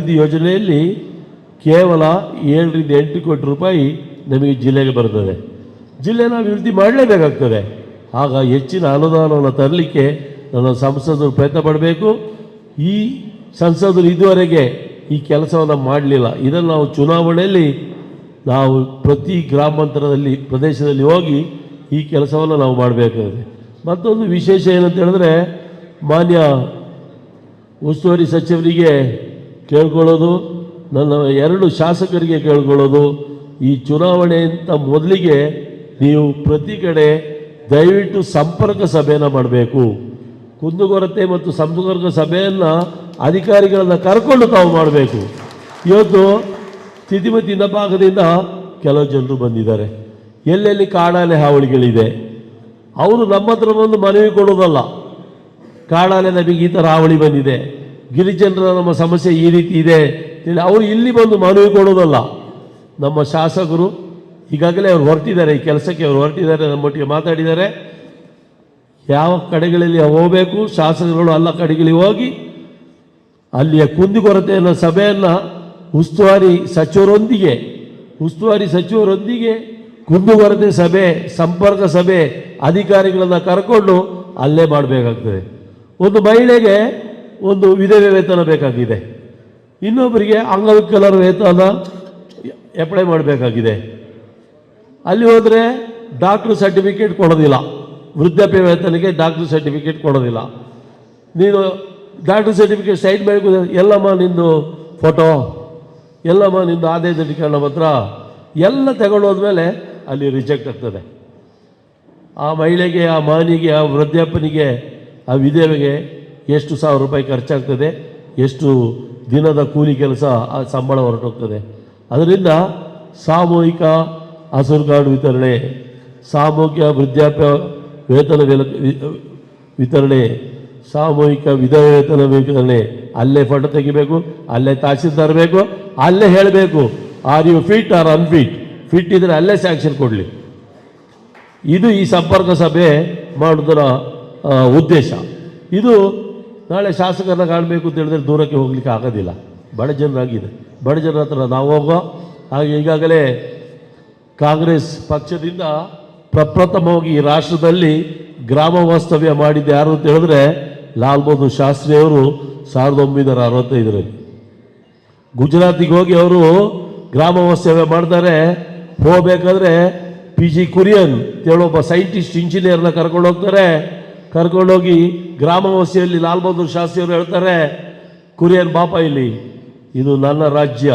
ಅಭಿವೃದ್ಧಿ ಯೋಜನೆಯಲ್ಲಿ ಕೇವಲ ಏಳರಿಂದ ಎಂಟು ಕೋಟಿ ರೂಪಾಯಿ ನಮಗೆ ಜಿಲ್ಲೆಗೆ ಬರ್ತದೆ. ಜಿಲ್ಲೆನ ಅಭಿವೃದ್ಧಿ ಮಾಡಲೇಬೇಕಾಗ್ತದೆ. ಆಗ ಹೆಚ್ಚಿನ ಅನುದಾನವನ್ನು ತರಲಿಕ್ಕೆ ನನ್ನ ಸಂಸದರು ಪ್ರಯತ್ನ ಪಡಬೇಕು. ಈ ಸಂಸದರು ಇದುವರೆಗೆ ಈ ಕೆಲಸವನ್ನು ಮಾಡಲಿಲ್ಲ. ಇದನ್ನು ನಾವು ಚುನಾವಣೆಯಲ್ಲಿ ನಾವು ಪ್ರತಿ ಗ್ರಾಮಾಂತರದಲ್ಲಿ ಪ್ರದೇಶದಲ್ಲಿ ಹೋಗಿ ಈ ಕೆಲಸವನ್ನು ನಾವು ಮಾಡಬೇಕಾಗಿದೆ ಮತ್ತೊಂದು ವಿಶೇಷ ಏನಂತ ಹೇಳಿದ್ರೆ ಮಾನ್ಯ ಉಸ್ತುವಾರಿ ಸಚಿವರಿಗೆ ಕೇಳ್ಕೊಳ್ಳೋದು, ನನ್ನ ಎರಡು ಶಾಸಕರಿಗೆ ಕೇಳ್ಕೊಳ್ಳೋದು, ಈ ಚುನಾವಣೆಯಿಂದ ಮೊದಲಿಗೆ ನೀವು ಪ್ರತಿ ಕಡೆ ದಯವಿಟ್ಟು ಸಂಪರ್ಕ ಸಭೆಯನ್ನು ಮಾಡಬೇಕು. ಕುಂದುಕೊರತೆ ಮತ್ತು ಸಂಪರ್ಕ ಸಭೆಯನ್ನು ಅಧಿಕಾರಿಗಳನ್ನ ಕರ್ಕೊಂಡು ತಾವು ಮಾಡಬೇಕು. ಇವತ್ತು ತಿದಿಮತಿ ಭಾಗದಿಂದ ಕೆಲವು ಜನರು ಬಂದಿದ್ದಾರೆ. ಎಲ್ಲೆಲ್ಲಿ ಕಾಡಾಲೆ ಹಾವಳಿಗಳಿದೆ? ಅವರು ನಮ್ಮ ಹತ್ರ ಬಂದು ಮನವಿ ಕೊಡೋದಲ್ಲ ಕಾಡಾಲೆ ನಮಗೆ ಈ ಥರ ಹಾವಳಿ ಬಂದಿದೆ. ಗಿರಿಜನರ ನಮ್ಮ ಸಮಸ್ಯೆ ಈ ರೀತಿ ಇದೆ ಅವರು ಇಲ್ಲಿ ಬಂದು ಮನವಿ ಕೊಡೋದಲ್ಲ. ನಮ್ಮ ಶಾಸಕರು ಈಗಾಗಲೇ ಅವ್ರು ಹೊರಟಿದ್ದಾರೆ, ಈ ಕೆಲಸಕ್ಕೆ ಅವ್ರು ಹೊರಟಿದ್ದಾರೆ ನಮ್ಮೊಟ್ಟಿಗೆ ಮಾತಾಡಿದ್ದಾರೆ. ಯಾವ ಕಡೆಗಳಲ್ಲಿ ಹೋಗಬೇಕು, ಶಾಸಕರುಗಳು ಅಲ್ಲ ಕಡೆಗಳಿಗೆ ಹೋಗಿ ಅಲ್ಲಿಯ ಕುಂದುಕೊರತೆಯನ್ನು, ಸಭೆಯನ್ನು ಉಸ್ತುವಾರಿ ಸಚಿವರೊಂದಿಗೆ ಉಸ್ತುವಾರಿ ಸಚಿವರೊಂದಿಗೆ ಕುಂದುಕೊರತೆ ಸಭೆ, ಸಂಪರ್ಕ ಸಭೆ ಅಧಿಕಾರಿಗಳನ್ನು ಕರ್ಕೊಂಡು ಅಲ್ಲೇ ಮಾಡಬೇಕಾಗ್ತದೆ. ಒಂದು ಮಹಿಳೆಗೆ ಒಂದು ವಿಧವೆ ವೇತನ ಬೇಕಾಗಿದೆ. ಇನ್ನೊಬ್ಬರಿಗೆ ಅಂಗವಿಕಲರ ವೇತನ ಅಪ್ಲೈ ಮಾಡಬೇಕಾಗಿದೆ. ಅಲ್ಲಿ ಹೋದರೆ ಡಾಕ್ಟ್ರ್ ಸರ್ಟಿಫಿಕೇಟ್ ಕೊಡೋದಿಲ್ಲ. ವೃದ್ಧಾಪ್ಯ ವೇತನಕ್ಕೆ ಡಾಕ್ಟ್ರ್ ಸರ್ಟಿಫಿಕೇಟ್ ಕೊಡೋದಿಲ್ಲ. ನೀನು ಡಾಕ್ಟ್ರ್ ಸರ್ಟಿಫಿಕೇಟ್ ಸೈಡ್ ಬೇಕು ಎಲ್ಲಮ್ಮ ನಿಂದು ಫೋಟೋ ಎಲ್ಲಮ್ಮ ನಿಂದು ಆದಾಯ ದೃಢೀಕರಣ ಪತ್ರ, ಎಲ್ಲ ತಗೊಂಡೋದ್ಮೇಲೆ ಅಲ್ಲಿ ರಿಜೆಕ್ಟ್ ಆಗ್ತದೆ. ಆ ಮಹಿಳೆಗೆ, ಆ ಮಾನಿಗೆ, ಆ ವೃದ್ಧಾಪ್ಯನಿಗೆ, ಆ ವಿಧವೆಗೆ ಎಷ್ಟು ಸಾವಿರ ರೂಪಾಯಿ ಖರ್ಚಾಗ್ತದೆ, ಎಷ್ಟು ದಿನದ ಕೂಲಿ ಕೆಲಸ ಸಂಬಳ ಹೊರಟೋಗ್ತದೆ. ಅದರಿಂದ ಸಾಮೂಹಿಕ ಹಸಿರು ಕಾರ್ಡ್ ವಿತರಣೆ, ಸಾಮೂಹಿಕ ವೃದ್ಧಾಪ್ಯ ವೇತನ ವಿತರಣೆ, ಸಾಮೂಹಿಕ ವಿಧವ ವೇತನ ವಿತರಣೆ, ಅಲ್ಲೇ ಫೋಟೋ ತೆಗಿಬೇಕು, ಅಲ್ಲೇ ತಹಸೀಲ್ದಾರ್ ಬೇಕು, ಅಲ್ಲೇ ಹೇಳಬೇಕು are you fit or unfit fit ಇದ್ರೆ ಅಲ್ಲೇ ಸ್ಯಾಂಕ್ಷನ್ ಕೊಡಲಿ. ಇದು ಈ ಸಂಪರ್ಕ ಸಭೆ ಮಾಡೋದರ ಉದ್ದೇಶ. ಇದು ನಾಳೆ ಶಾಸಕರನ್ನ ಕಾಣಬೇಕು ಅಂತ ಹೇಳಿದ್ರೆ ದೂರಕ್ಕೆ ಹೋಗ್ಲಿಕ್ಕೆ ಆಗೋದಿಲ್ಲ. ಬಡ ಜನರಾಗಿದೆ. ಬಡ ಜನರ ಹತ್ರ ನಾವು ಹೋಗೋ ಹಾಗೆ ಈಗಾಗಲೇ ಕಾಂಗ್ರೆಸ್ ಪಕ್ಷದಿಂದ ಪ್ರಪ್ರಥಮವಾಗಿ ಈ ರಾಷ್ಟ್ರದಲ್ಲಿ ಗ್ರಾಮ ವಾಸ್ತವ್ಯ ಮಾಡಿದ್ದು ಯಾರು ಅಂತ ಹೇಳಿದ್ರೆ ಲಾಲ್ ಬಹದ್ದೂರ್ ಶಾಸ್ತ್ರಿ ಅವರು ಸಾವಿರದ ಒಂಬೈನೂರ ಅರವತ್ತೈದರಲ್ಲಿ. ಗುಜರಾತಿಗೆ ಹೋಗಿ ಅವರು ಗ್ರಾಮ ವಾಸ್ತವ್ಯ ಮಾಡ್ತಾರೆ. ಹೋಗಬೇಕಾದ್ರೆ ಪಿ ಜಿ ಕುರಿಯನ್ ಒಬ್ಬ ಸೈಂಟಿಸ್ಟ್ ಇಂಜಿನಿಯರ್ನ ಕರ್ಕೊಂಡು ಹೋಗ್ತಾರೆ. ಕರ್ಕೊಂಡೋಗಿ ಗ್ರಾಮವಾಸಿಯಲ್ಲಿ ಲಾಲ್ ಬಹದ್ದೂರ್ ಶಾಸ್ತ್ರಿಯವರು ಹೇಳ್ತಾರೆ, ಕುರಿಯನ್ ಬಾಪ ಇಲ್ಲಿ, ಇದು ನನ್ನ ರಾಜ್ಯ.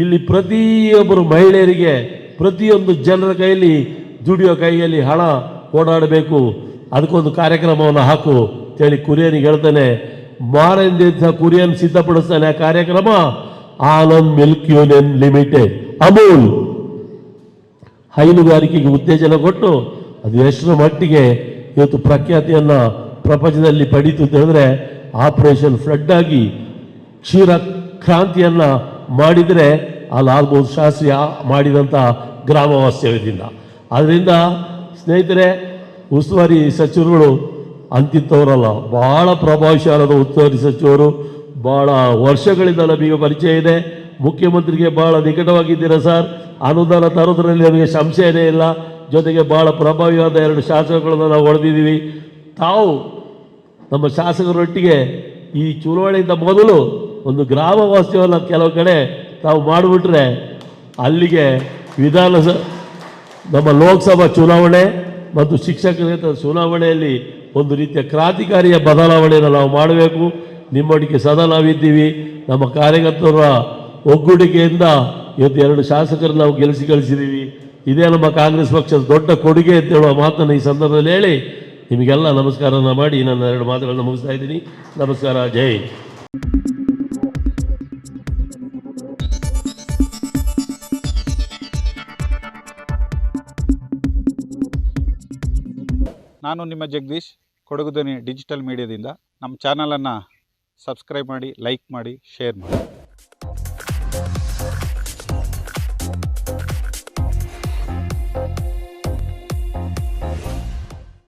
ಇಲ್ಲಿ ಪ್ರತಿಯೊಬ್ಬರು ಮಹಿಳೆಯರಿಗೆ, ಪ್ರತಿಯೊಂದು ಜನರ ಕೈಯಲ್ಲಿ ದುಡಿಯೋ ಕೈಯಲ್ಲಿ ಹಣ ಓಡಾಡಬೇಕು. ಅದಕ್ಕೊಂದು ಕಾರ್ಯಕ್ರಮವನ್ನು ಹಾಕು. ಅಂತೇಳಿ ಕುರಿಯನಿಗೆ ಹೇಳ್ತಾನೆ ಮಾರಂದಿದ್ದ ಕುರಿಯನ್ ಸಿದ್ಧಪಡಿಸ್ತಾನೆ ಆ ಕಾರ್ಯಕ್ರಮ. Anand milk union limited, Amul. ಹೈನುಗಾರಿಕೆಗೆ ಉತ್ತೇಜನ ಕೊಟ್ಟು, ಅದು ಎಷ್ಟರ ಮಟ್ಟಿಗೆ ಇವತ್ತು ಪ್ರಖ್ಯಾತಿಯನ್ನು ಪ್ರಪಂಚದಲ್ಲಿ ಪಡೀತು ಅಂತ ಹೇಳಿದ್ರೆ ಆಪರೇಷನ್ ಫ್ಲಡ್ ಆಗಿ ಕ್ಷೀರ ಕ್ರಾಂತಿಯನ್ನ ಮಾಡಿದರೆ ಲಾಲ್ ಬಹದ್ದೂರ್ ಶಾಸ್ತ್ರಿ ಮಾಡಿದಂಥ ಗ್ರಾಮ ಆದ್ದರಿಂದ ಸ್ನೇಹಿತರೆ, ಉಸ್ತುವಾರಿ ಸಚಿವರುಗಳು ಅಂತಿಂಥವರಲ್ಲ ಬಹಳ ಪ್ರಭಾವಶಾಲದ ಉಸ್ತುವಾರಿ ಸಚಿವರು, ಬಹಳ ವರ್ಷಗಳಿಂದ ನಮಗೆ ಪರಿಚಯ ಇದೆ. ಮುಖ್ಯಮಂತ್ರಿಗೆ ಬಹಳ ನಿಕಟವಾಗಿದ್ದೀರಾ ಸರ್? ಅನುದಾನ ತರೋದ್ರಲ್ಲಿ ನಮಗೆ ಸಂಶಯನೇ ಇಲ್ಲ. ಜೊತೆಗೆ ಬಹಳ ಪ್ರಭಾವಿಯಾದ ಎರಡು ಶಾಸಕಗಳನ್ನು ನಾವು ಹೊಡೆದಿದ್ದೀವಿ. ತಾವು ನಮ್ಮ ಶಾಸಕರೊಟ್ಟಿಗೆ ಈ ಚುನಾವಣೆಯಿಂದ ಮೊದಲು ಒಂದು ಗ್ರಾಮ ವಾಸ್ತವ್ಯವನ್ನು ಕೆಲವು ಕಡೆ ತಾವು ಮಾಡಿಬಿಟ್ರೆ ಅಲ್ಲಿಗೆ ವಿಧಾನಸ, ನಮ್ಮ ಲೋಕಸಭಾ ಚುನಾವಣೆ ಮತ್ತು ಶಿಕ್ಷಕರೇತರ ಚುನಾವಣೆಯಲ್ಲಿ ಒಂದು ರೀತಿಯ ಕ್ರಾಂತಿಕಾರಿಯ ಬದಲಾವಣೆಯನ್ನು ನಾವು ಮಾಡಬೇಕು. ನಿಮ್ಮೊಟ್ಟಿಗೆ ಸದಾ ನಾವಿದ್ದೀವಿ. ನಮ್ಮ ಕಾರ್ಯಕರ್ತರ ಒಗ್ಗೂಡಿಕೆಯಿಂದ ಇವತ್ತು ಎರಡು ಶಾಸಕರು ನಾವು ಗೆಲ್ಲಿಸಿ ಕಳಿಸಿದ್ದೀವಿ. ಇದೇ ನಮ್ಮ ಕಾಂಗ್ರೆಸ್ ಪಕ್ಷದ ದೊಡ್ಡ ಕೊಡುಗೆ ಅಂತ ಹೇಳುವ ಮಾತನ್ನು ಈ ಸಂದರ್ಭದಲ್ಲಿ ಹೇಳಿ ನಿಮಗೆಲ್ಲ ನಮಸ್ಕಾರನ ಮಾಡಿ ನನ್ನ ಎರಡು ಮಾತುಗಳನ್ನು ಮುಗಿಸ್ತಾ ಇದ್ದೀನಿ. ನಮಸ್ಕಾರ, ಜೈ ನಾನು ನಿಮ್ಮ ಜಗದೀಶ್, ಕೊಡಗು ಡಿಜಿಟಲ್ ಮೀಡಿಯಾದಿಂದ. ನಮ್ಮ ಚಾನಲನ್ನು ಸಬ್ಸ್ಕ್ರೈಬ್ ಮಾಡಿ, ಲೈಕ್ ಮಾಡಿ, ಶೇರ್ ಮಾಡಿ.